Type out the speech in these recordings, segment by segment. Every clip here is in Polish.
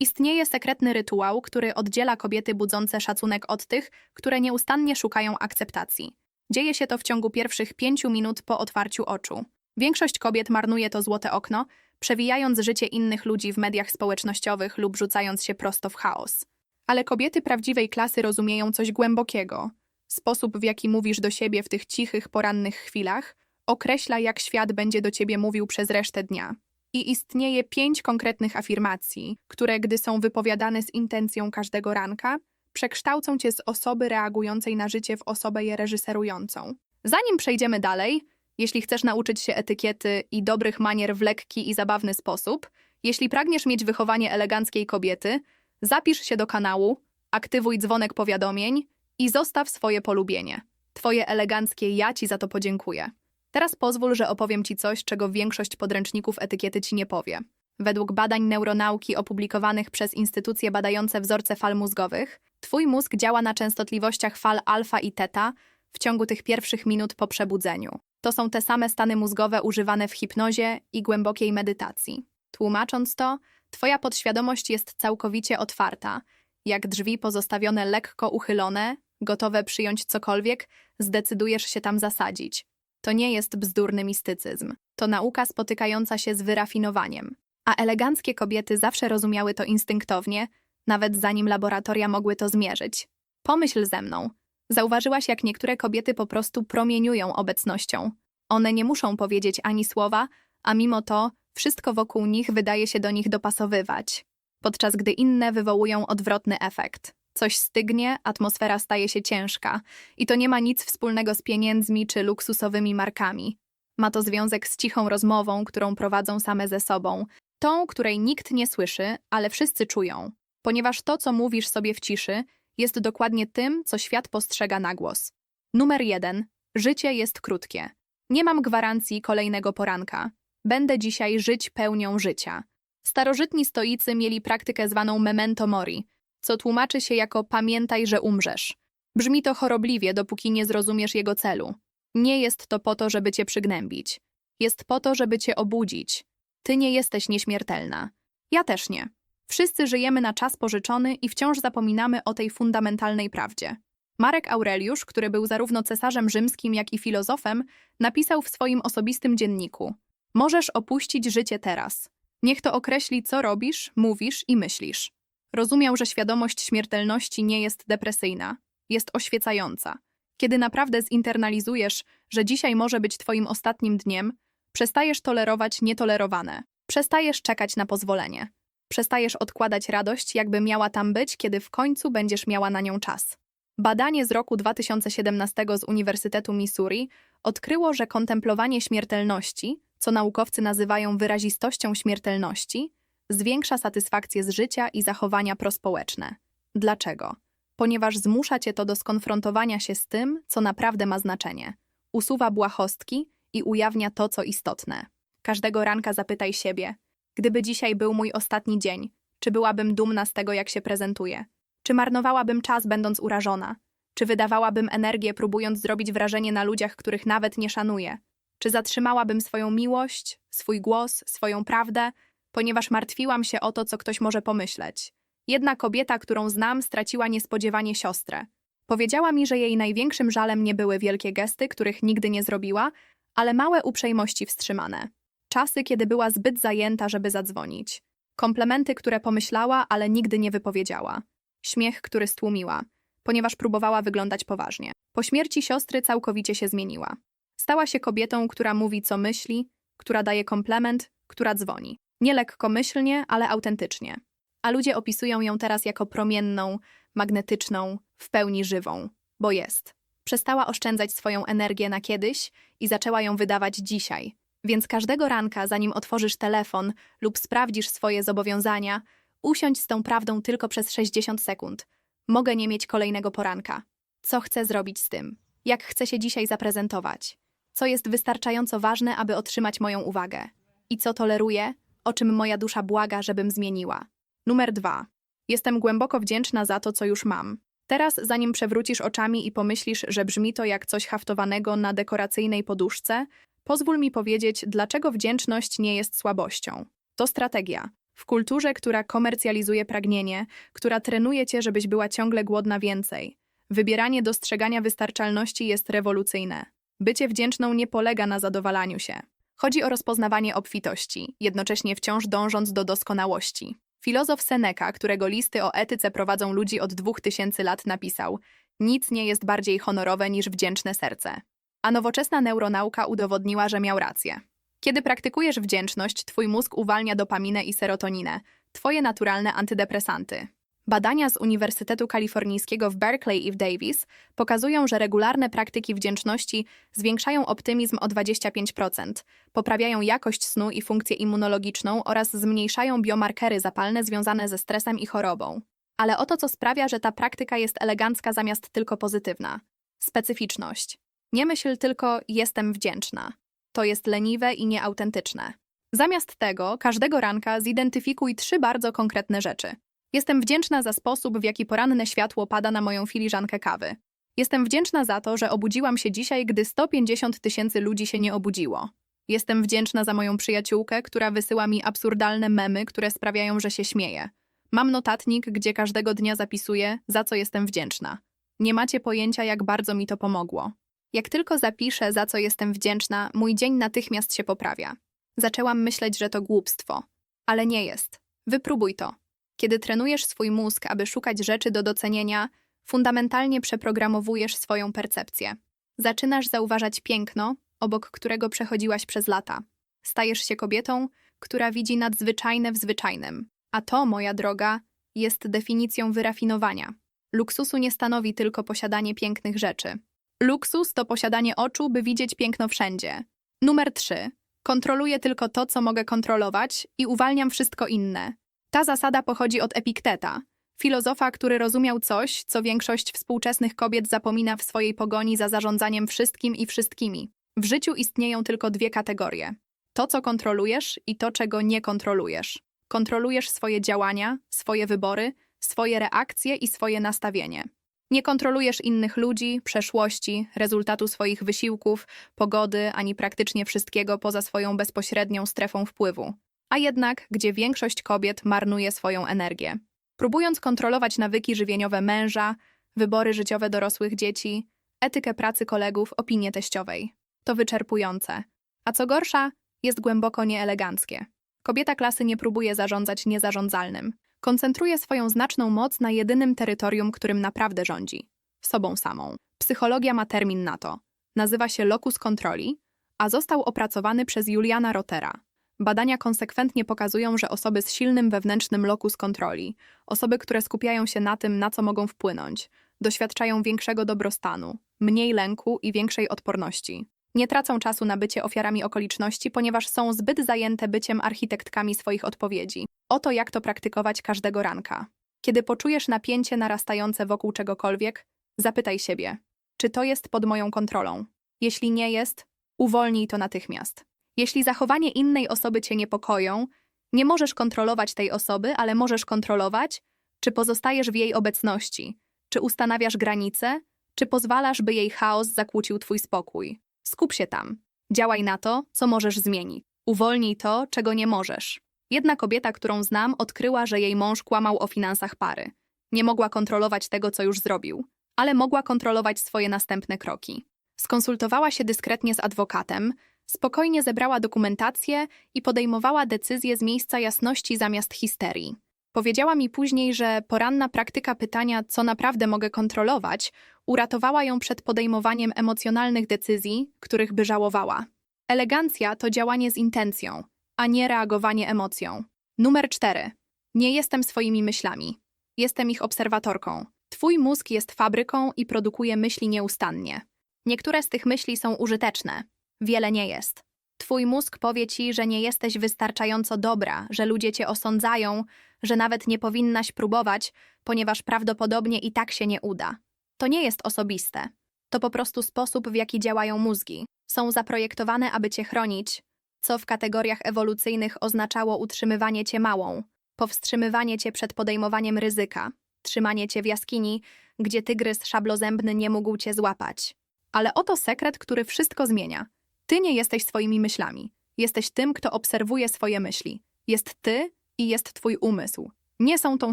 Istnieje sekretny rytuał, który oddziela kobiety budzące szacunek od tych, które nieustannie szukają akceptacji. Dzieje się to w ciągu pierwszych pięciu minut po otwarciu oczu. Większość kobiet marnuje to złote okno, przewijając życie innych ludzi w mediach społecznościowych lub rzucając się prosto w chaos. Ale kobiety prawdziwej klasy rozumieją coś głębokiego. Sposób, w jaki mówisz do siebie w tych cichych, porannych chwilach, określa, jak świat będzie do ciebie mówił przez resztę dnia. I istnieje pięć konkretnych afirmacji, które, gdy są wypowiadane z intencją każdego ranka, przekształcą cię z osoby reagującej na życie w osobę je reżyserującą. Zanim przejdziemy dalej, jeśli chcesz nauczyć się etykiety i dobrych manier w lekki i zabawny sposób, jeśli pragniesz mieć wychowanie eleganckiej kobiety, zapisz się do kanału, aktywuj dzwonek powiadomień i zostaw swoje polubienie. Twoje eleganckie ja ci za to podziękuję. Teraz pozwól, że opowiem ci coś, czego większość podręczników etykiety ci nie powie. Według badań neuronauki opublikowanych przez instytucje badające wzorce fal mózgowych, twój mózg działa na częstotliwościach fal alfa i teta w ciągu tych pierwszych minut po przebudzeniu. To są te same stany mózgowe używane w hipnozie i głębokiej medytacji. Tłumacząc to, twoja podświadomość jest całkowicie otwarta, jak drzwi pozostawione lekko uchylone, gotowe przyjąć cokolwiek, zdecydujesz się tam zasadzić. To nie jest bzdurny mistycyzm. To nauka spotykająca się z wyrafinowaniem. A eleganckie kobiety zawsze rozumiały to instynktownie, nawet zanim laboratoria mogły to zmierzyć. Pomyśl ze mną. Zauważyłaś, jak niektóre kobiety po prostu promieniują obecnością. One nie muszą powiedzieć ani słowa, a mimo to wszystko wokół nich wydaje się do nich dopasowywać, podczas gdy inne wywołują odwrotny efekt. Coś stygnie, atmosfera staje się ciężka i to nie ma nic wspólnego z pieniędzmi czy luksusowymi markami. Ma to związek z cichą rozmową, którą prowadzą same ze sobą, tą, której nikt nie słyszy, ale wszyscy czują, ponieważ to, co mówisz sobie w ciszy, jest dokładnie tym, co świat postrzega na głos. Numer jeden. Życie jest krótkie. Nie mam gwarancji kolejnego poranka. Będę dzisiaj żyć pełnią życia. Starożytni stoicy mieli praktykę zwaną memento mori, co tłumaczy się jako pamiętaj, że umrzesz. Brzmi to chorobliwie, dopóki nie zrozumiesz jego celu. Nie jest to po to, żeby cię przygnębić. Jest po to, żeby cię obudzić. Ty nie jesteś nieśmiertelna. Ja też nie. Wszyscy żyjemy na czas pożyczony i wciąż zapominamy o tej fundamentalnej prawdzie. Marek Aureliusz, który był zarówno cesarzem rzymskim, jak i filozofem, napisał w swoim osobistym dzienniku: Możesz opuścić życie teraz. Niech to określi, co robisz, mówisz i myślisz. Rozumiał, że świadomość śmiertelności nie jest depresyjna, jest oświecająca. Kiedy naprawdę zinternalizujesz, że dzisiaj może być Twoim ostatnim dniem, przestajesz tolerować nietolerowane, przestajesz czekać na pozwolenie, przestajesz odkładać radość, jakby miała tam być, kiedy w końcu będziesz miała na nią czas. Badanie z roku 2017 z Uniwersytetu Missouri odkryło, że kontemplowanie śmiertelności, co naukowcy nazywają wyrazistością śmiertelności, zwiększa satysfakcję z życia i zachowania prospołeczne. Dlaczego? Ponieważ zmusza cię to do skonfrontowania się z tym, co naprawdę ma znaczenie. Usuwa błahostki i ujawnia to, co istotne. Każdego ranka zapytaj siebie: gdyby dzisiaj był mój ostatni dzień, czy byłabym dumna z tego, jak się prezentuję? Czy marnowałabym czas, będąc urażona? Czy wydawałabym energię, próbując zrobić wrażenie na ludziach, których nawet nie szanuję? Czy zatrzymałabym swoją miłość, swój głos, swoją prawdę, ponieważ martwiłam się o to, co ktoś może pomyśleć? Jedna kobieta, którą znam, straciła niespodziewanie siostrę. Powiedziała mi, że jej największym żalem nie były wielkie gesty, których nigdy nie zrobiła, ale małe uprzejmości wstrzymane. Czasy, kiedy była zbyt zajęta, żeby zadzwonić. Komplementy, które pomyślała, ale nigdy nie wypowiedziała. Śmiech, który stłumiła, ponieważ próbowała wyglądać poważnie. Po śmierci siostry całkowicie się zmieniła. Stała się kobietą, która mówi, co myśli, która daje komplement, która dzwoni. Nie lekkomyślnie, ale autentycznie. A ludzie opisują ją teraz jako promienną, magnetyczną, w pełni żywą, bo jest. Przestała oszczędzać swoją energię na kiedyś i zaczęła ją wydawać dzisiaj. Więc każdego ranka, zanim otworzysz telefon lub sprawdzisz swoje zobowiązania, usiądź z tą prawdą tylko przez 60 sekund. Mogę nie mieć kolejnego poranka. Co chcę zrobić z tym? Jak chcę się dzisiaj zaprezentować? Co jest wystarczająco ważne, aby otrzymać moją uwagę? I co toleruję, o czym moja dusza błaga, żebym zmieniła? Numer dwa. Jestem głęboko wdzięczna za to, co już mam. Teraz, zanim przewrócisz oczami i pomyślisz, że brzmi to jak coś haftowanego na dekoracyjnej poduszce, pozwól mi powiedzieć, dlaczego wdzięczność nie jest słabością. To strategia. W kulturze, która komercjalizuje pragnienie, która trenuje cię, żebyś była ciągle głodna więcej. Wybieranie dostrzegania wystarczalności jest rewolucyjne. Bycie wdzięczną nie polega na zadowalaniu się. Chodzi o rozpoznawanie obfitości, jednocześnie wciąż dążąc do doskonałości. Filozof Seneca, którego listy o etyce prowadzą ludzi od dwóch tysięcy lat, napisał: Nic nie jest bardziej honorowe niż wdzięczne serce. A nowoczesna neuronauka udowodniła, że miał rację. Kiedy praktykujesz wdzięczność, twój mózg uwalnia dopaminę i serotoninę, twoje naturalne antydepresanty. Badania z Uniwersytetu Kalifornijskiego w Berkeley i w Davis pokazują, że regularne praktyki wdzięczności zwiększają optymizm o 25%, poprawiają jakość snu i funkcję immunologiczną oraz zmniejszają biomarkery zapalne związane ze stresem i chorobą. Ale oto co sprawia, że ta praktyka jest elegancka zamiast tylko pozytywna. Specyficzność. Nie myśl tylko jestem wdzięczna. To jest leniwe i nieautentyczne. Zamiast tego, każdego ranka zidentyfikuj trzy bardzo konkretne rzeczy. Jestem wdzięczna za sposób, w jaki poranne światło pada na moją filiżankę kawy. Jestem wdzięczna za to, że obudziłam się dzisiaj, gdy 150 tysięcy ludzi się nie obudziło. Jestem wdzięczna za moją przyjaciółkę, która wysyła mi absurdalne memy, które sprawiają, że się śmieję. Mam notatnik, gdzie każdego dnia zapisuję, za co jestem wdzięczna. Nie macie pojęcia, jak bardzo mi to pomogło. Jak tylko zapiszę, za co jestem wdzięczna, mój dzień natychmiast się poprawia. Zaczęłam myśleć, że to głupstwo. Ale nie jest. Wypróbuj to. Kiedy trenujesz swój mózg, aby szukać rzeczy do docenienia, fundamentalnie przeprogramowujesz swoją percepcję. Zaczynasz zauważać piękno, obok którego przechodziłaś przez lata. Stajesz się kobietą, która widzi nadzwyczajne w zwyczajnym. A to, moja droga, jest definicją wyrafinowania. Luksusu nie stanowi tylko posiadanie pięknych rzeczy. Luksus to posiadanie oczu, by widzieć piękno wszędzie. Numer 3. Kontroluję tylko to, co mogę kontrolować i uwalniam wszystko inne. Ta zasada pochodzi od Epikteta, filozofa, który rozumiał coś, co większość współczesnych kobiet zapomina w swojej pogoni za zarządzaniem wszystkim i wszystkimi. W życiu istnieją tylko dwie kategorie: to, co kontrolujesz i to, czego nie kontrolujesz. Kontrolujesz swoje działania, swoje wybory, swoje reakcje i swoje nastawienie. Nie kontrolujesz innych ludzi, przeszłości, rezultatu swoich wysiłków, pogody ani praktycznie wszystkiego poza swoją bezpośrednią strefą wpływu a jednak gdzie większość kobiet marnuje swoją energię. Próbując kontrolować nawyki żywieniowe męża, wybory życiowe dorosłych dzieci, etykę pracy kolegów, opinię teściowej. To wyczerpujące. A co gorsza, jest głęboko nieeleganckie. Kobieta klasy nie próbuje zarządzać niezarządzalnym. Koncentruje swoją znaczną moc na jedynym terytorium, którym naprawdę rządzi sobą samą. Psychologia ma termin na to. Nazywa się locus kontroli, a został opracowany przez Juliana Rotera. Badania konsekwentnie pokazują, że osoby z silnym wewnętrznym lokus kontroli, osoby, które skupiają się na tym, na co mogą wpłynąć, doświadczają większego dobrostanu, mniej lęku i większej odporności. Nie tracą czasu na bycie ofiarami okoliczności, ponieważ są zbyt zajęte byciem architektkami swoich odpowiedzi. Oto jak to praktykować każdego ranka. Kiedy poczujesz napięcie narastające wokół czegokolwiek, zapytaj siebie, czy to jest pod moją kontrolą. Jeśli nie jest, uwolnij to natychmiast. Jeśli zachowanie innej osoby cię niepokoją, nie możesz kontrolować tej osoby, ale możesz kontrolować, czy pozostajesz w jej obecności, czy ustanawiasz granice, czy pozwalasz, by jej chaos zakłócił twój spokój. Skup się tam. Działaj na to, co możesz zmienić. Uwolnij to, czego nie możesz. Jedna kobieta, którą znam, odkryła, że jej mąż kłamał o finansach pary. Nie mogła kontrolować tego, co już zrobił, ale mogła kontrolować swoje następne kroki. Skonsultowała się dyskretnie z adwokatem, Spokojnie zebrała dokumentację i podejmowała decyzje z miejsca jasności zamiast histerii. Powiedziała mi później, że poranna praktyka pytania, co naprawdę mogę kontrolować, uratowała ją przed podejmowaniem emocjonalnych decyzji, których by żałowała. Elegancja to działanie z intencją, a nie reagowanie emocją. Numer 4. Nie jestem swoimi myślami. Jestem ich obserwatorką. Twój mózg jest fabryką i produkuje myśli nieustannie. Niektóre z tych myśli są użyteczne, wiele nie jest. Twój mózg powie ci, że nie jesteś wystarczająco dobra, że ludzie cię osądzają, że nawet nie powinnaś próbować, ponieważ prawdopodobnie i tak się nie uda. To nie jest osobiste. To po prostu sposób, w jaki działają mózgi. Są zaprojektowane, aby cię chronić, co w kategoriach ewolucyjnych oznaczało utrzymywanie cię małą, powstrzymywanie cię przed podejmowaniem ryzyka, trzymanie cię w jaskini, gdzie tygrys szablozębny nie mógł cię złapać. Ale oto sekret, który wszystko zmienia – ty nie jesteś swoimi myślami. Jesteś tym, kto obserwuje swoje myśli. Jest ty i jest twój umysł. Nie są tą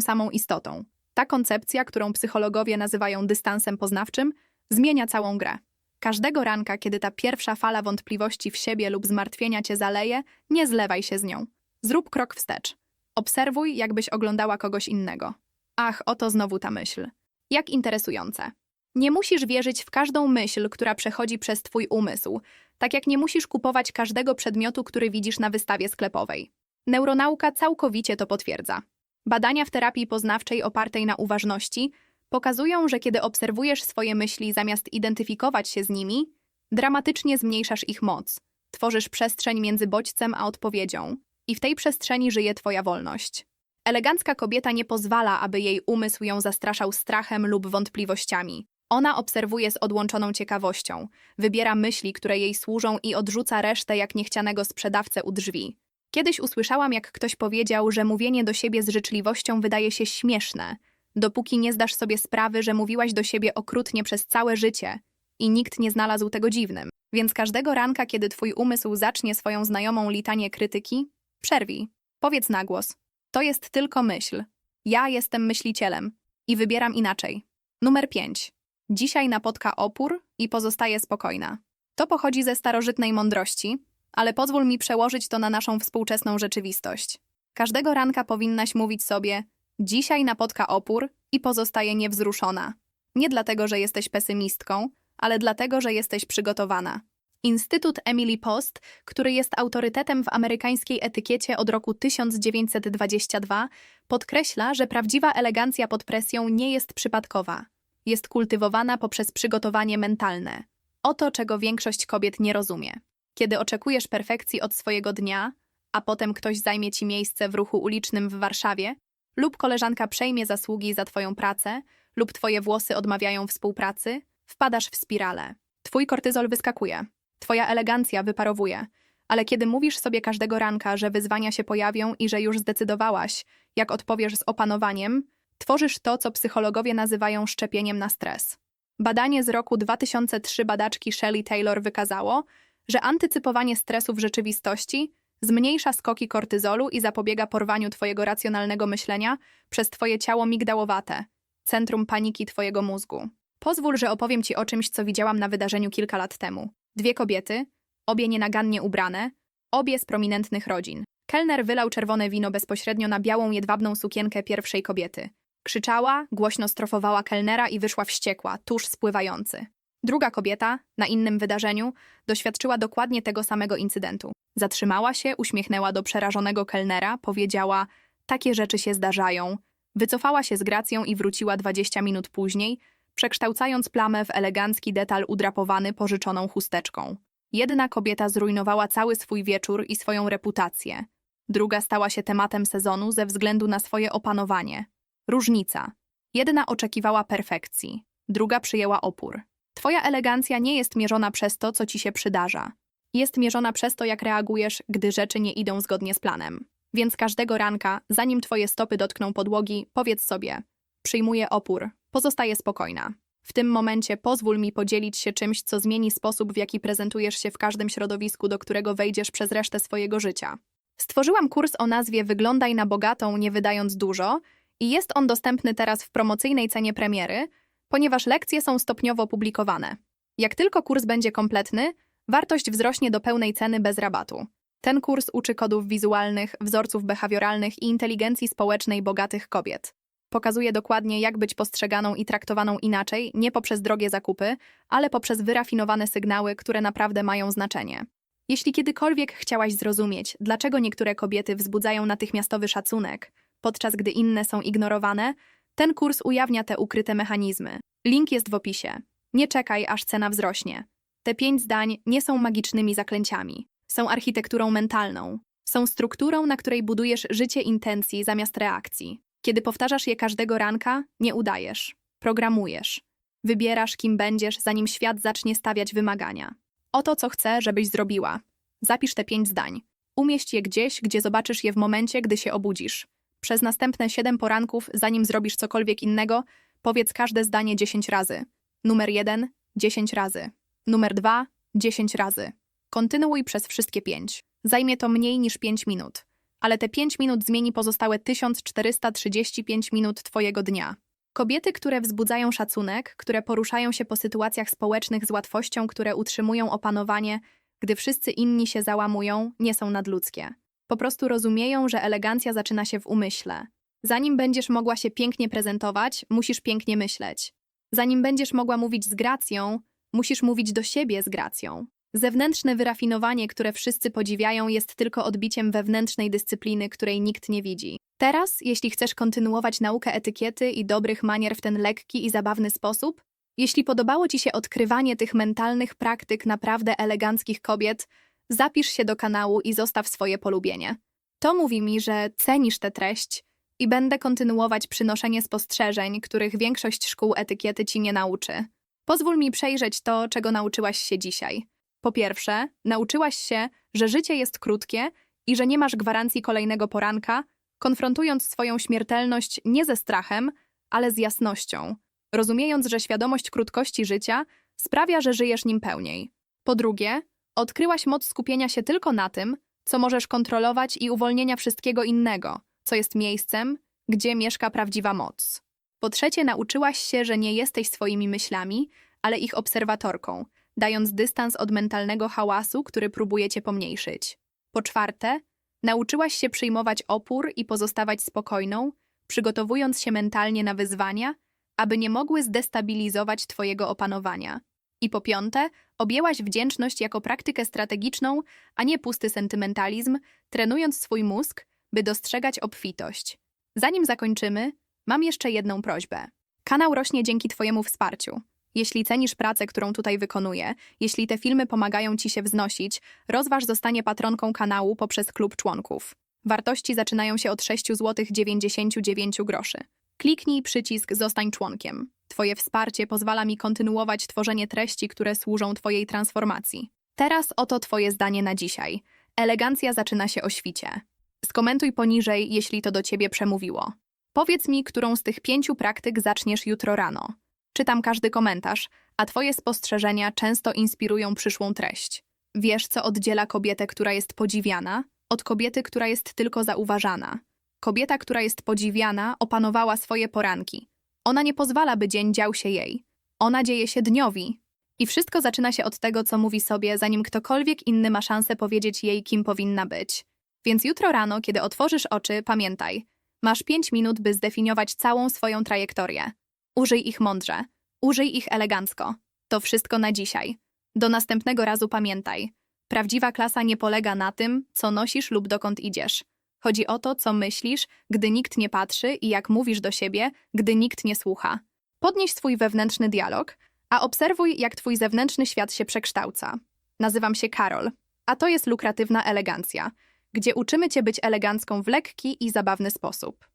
samą istotą. Ta koncepcja, którą psychologowie nazywają dystansem poznawczym, zmienia całą grę. Każdego ranka, kiedy ta pierwsza fala wątpliwości w siebie lub zmartwienia cię zaleje, nie zlewaj się z nią. Zrób krok wstecz. Obserwuj, jakbyś oglądała kogoś innego. Ach, oto znowu ta myśl. Jak interesujące. Nie musisz wierzyć w każdą myśl, która przechodzi przez twój umysł, tak jak nie musisz kupować każdego przedmiotu, który widzisz na wystawie sklepowej. Neuronauka całkowicie to potwierdza. Badania w terapii poznawczej opartej na uważności pokazują, że kiedy obserwujesz swoje myśli zamiast identyfikować się z nimi, dramatycznie zmniejszasz ich moc. Tworzysz przestrzeń między bodźcem a odpowiedzią, i w tej przestrzeni żyje twoja wolność. Elegancka kobieta nie pozwala, aby jej umysł ją zastraszał strachem lub wątpliwościami. Ona obserwuje z odłączoną ciekawością, wybiera myśli, które jej służą i odrzuca resztę jak niechcianego sprzedawcę u drzwi. Kiedyś usłyszałam, jak ktoś powiedział, że mówienie do siebie z życzliwością wydaje się śmieszne, dopóki nie zdasz sobie sprawy, że mówiłaś do siebie okrutnie przez całe życie i nikt nie znalazł tego dziwnym. Więc każdego ranka, kiedy twój umysł zacznie swoją znajomą litanię krytyki, przerwij. Powiedz na głos. To jest tylko myśl. Ja jestem myślicielem i wybieram inaczej. Numer 5. Dzisiaj napotka opór i pozostaje spokojna. To pochodzi ze starożytnej mądrości, ale pozwól mi przełożyć to na naszą współczesną rzeczywistość. Każdego ranka powinnaś mówić sobie: Dzisiaj napotka opór i pozostaje niewzruszona. Nie dlatego, że jesteś pesymistką, ale dlatego, że jesteś przygotowana. Instytut Emily Post, który jest autorytetem w amerykańskiej etykiecie od roku 1922, podkreśla, że prawdziwa elegancja pod presją nie jest przypadkowa. Jest kultywowana poprzez przygotowanie mentalne. Oto, czego większość kobiet nie rozumie. Kiedy oczekujesz perfekcji od swojego dnia, a potem ktoś zajmie ci miejsce w ruchu ulicznym w Warszawie, lub koleżanka przejmie zasługi za twoją pracę, lub twoje włosy odmawiają współpracy, wpadasz w spiralę. Twój kortyzol wyskakuje, twoja elegancja wyparowuje, ale kiedy mówisz sobie każdego ranka, że wyzwania się pojawią i że już zdecydowałaś, jak odpowiesz z opanowaniem, tworzysz to, co psychologowie nazywają szczepieniem na stres. Badanie z roku 2003 badaczki Shelley Taylor wykazało, że antycypowanie stresu w rzeczywistości zmniejsza skoki kortyzolu i zapobiega porwaniu twojego racjonalnego myślenia przez twoje ciało migdałowate, centrum paniki twojego mózgu. Pozwól, że opowiem ci o czymś, co widziałam na wydarzeniu kilka lat temu. Dwie kobiety, obie nienagannie ubrane, obie z prominentnych rodzin. Kelner wylał czerwone wino bezpośrednio na białą jedwabną sukienkę pierwszej kobiety. Krzyczała, głośno strofowała kelnera i wyszła wściekła, tuż spływający. Druga kobieta, na innym wydarzeniu, doświadczyła dokładnie tego samego incydentu. Zatrzymała się, uśmiechnęła do przerażonego kelnera, powiedziała: Takie rzeczy się zdarzają. Wycofała się z gracją i wróciła 20 minut później, przekształcając plamę w elegancki detal udrapowany pożyczoną chusteczką. Jedna kobieta zrujnowała cały swój wieczór i swoją reputację. Druga stała się tematem sezonu ze względu na swoje opanowanie. Różnica. Jedna oczekiwała perfekcji, druga przyjęła opór. Twoja elegancja nie jest mierzona przez to, co ci się przydarza. Jest mierzona przez to, jak reagujesz, gdy rzeczy nie idą zgodnie z planem. Więc każdego ranka, zanim twoje stopy dotkną podłogi, powiedz sobie: Przyjmuję opór, pozostaję spokojna. W tym momencie pozwól mi podzielić się czymś, co zmieni sposób, w jaki prezentujesz się w każdym środowisku, do którego wejdziesz przez resztę swojego życia. Stworzyłam kurs o nazwie Wyglądaj na bogatą, nie wydając dużo, i jest on dostępny teraz w promocyjnej cenie premiery, ponieważ lekcje są stopniowo publikowane. Jak tylko kurs będzie kompletny, wartość wzrośnie do pełnej ceny bez rabatu. Ten kurs uczy kodów wizualnych, wzorców behawioralnych i inteligencji społecznej bogatych kobiet. Pokazuje dokładnie, jak być postrzeganą i traktowaną inaczej, nie poprzez drogie zakupy, ale poprzez wyrafinowane sygnały, które naprawdę mają znaczenie. Jeśli kiedykolwiek chciałaś zrozumieć, dlaczego niektóre kobiety wzbudzają natychmiastowy szacunek, podczas gdy inne są ignorowane, ten kurs ujawnia te ukryte mechanizmy. Link jest w opisie. Nie czekaj, aż cena wzrośnie. Te pięć zdań nie są magicznymi zaklęciami. Są architekturą mentalną. Są strukturą, na której budujesz życie intencji zamiast reakcji. Kiedy powtarzasz je każdego ranka, nie udajesz. Programujesz. Wybierasz, kim będziesz, zanim świat zacznie stawiać wymagania. Oto, co chcę, żebyś zrobiła. Zapisz te pięć zdań. Umieść je gdzieś, gdzie zobaczysz je w momencie, gdy się obudzisz. Przez następne siedem poranków, zanim zrobisz cokolwiek innego, powiedz każde zdanie dziesięć razy. Numer jeden, dziesięć razy. Numer dwa, dziesięć razy. Kontynuuj przez wszystkie pięć. Zajmie to mniej niż pięć minut. ale te 5 minut zmieni pozostałe 1435 minut Twojego dnia. Kobiety, które wzbudzają szacunek, które poruszają się po sytuacjach społecznych z łatwością, które utrzymują opanowanie, gdy wszyscy inni się załamują, nie są nadludzkie. Po prostu rozumieją, że elegancja zaczyna się w umyśle. Zanim będziesz mogła się pięknie prezentować, musisz pięknie myśleć. Zanim będziesz mogła mówić z gracją, musisz mówić do siebie z gracją. Zewnętrzne wyrafinowanie, które wszyscy podziwiają, jest tylko odbiciem wewnętrznej dyscypliny, której nikt nie widzi. Teraz, jeśli chcesz kontynuować naukę etykiety i dobrych manier w ten lekki i zabawny sposób, jeśli podobało Ci się odkrywanie tych mentalnych praktyk naprawdę eleganckich kobiet, zapisz się do kanału i zostaw swoje polubienie. To mówi mi, że cenisz tę treść i będę kontynuować przynoszenie spostrzeżeń, których większość szkół etykiety Ci nie nauczy. Pozwól mi przejrzeć to, czego nauczyłaś się dzisiaj. Po pierwsze, nauczyłaś się, że życie jest krótkie i że nie masz gwarancji kolejnego poranka, konfrontując swoją śmiertelność nie ze strachem, ale z jasnością, rozumiejąc, że świadomość krótkości życia sprawia, że żyjesz nim pełniej. Po drugie, odkryłaś moc skupienia się tylko na tym, co możesz kontrolować i uwolnienia wszystkiego innego, co jest miejscem, gdzie mieszka prawdziwa moc. Po trzecie, nauczyłaś się, że nie jesteś swoimi myślami, ale ich obserwatorką, dając dystans od mentalnego hałasu, który próbuje cię pomniejszyć. Po czwarte, nauczyłaś się przyjmować opór i pozostawać spokojną, przygotowując się mentalnie na wyzwania, aby nie mogły zdestabilizować twojego opanowania. I po piąte, objęłaś wdzięczność jako praktykę strategiczną, a nie pusty sentymentalizm, trenując swój mózg, by dostrzegać obfitość. Zanim zakończymy, mam jeszcze jedną prośbę. Kanał rośnie dzięki Twojemu wsparciu. Jeśli cenisz pracę, którą tutaj wykonuję, jeśli te filmy pomagają Ci się wznosić, rozważ zostanie patronką kanału poprzez klub członków. Wartości zaczynają się od 6 zł 99 groszy. Kliknij przycisk Zostań członkiem. Twoje wsparcie pozwala mi kontynuować tworzenie treści, które służą Twojej transformacji. Teraz oto Twoje zdanie na dzisiaj. Elegancja zaczyna się o świcie. Skomentuj poniżej, jeśli to do Ciebie przemówiło. Powiedz mi, którą z tych pięciu praktyk zaczniesz jutro rano. Czytam każdy komentarz, a Twoje spostrzeżenia często inspirują przyszłą treść. Wiesz, co oddziela kobietę, która jest podziwiana, od kobiety, która jest tylko zauważana. Kobieta, która jest podziwiana, opanowała swoje poranki. Ona nie pozwala, by dzień dział się jej. Ona dzieje się dniowi. I wszystko zaczyna się od tego, co mówi sobie, zanim ktokolwiek inny ma szansę powiedzieć jej, kim powinna być. Więc jutro rano, kiedy otworzysz oczy, pamiętaj, masz pięć minut, by zdefiniować całą swoją trajektorię. Użyj ich mądrze, użyj ich elegancko. To wszystko na dzisiaj. Do następnego razu pamiętaj. Prawdziwa klasa nie polega na tym, co nosisz lub dokąd idziesz. Chodzi o to, co myślisz, gdy nikt nie patrzy i jak mówisz do siebie, gdy nikt nie słucha. Podnieś swój wewnętrzny dialog, a obserwuj, jak twój zewnętrzny świat się przekształca. Nazywam się Karol, a to jest lukratywna elegancja, gdzie uczymy cię być elegancką w lekki i zabawny sposób.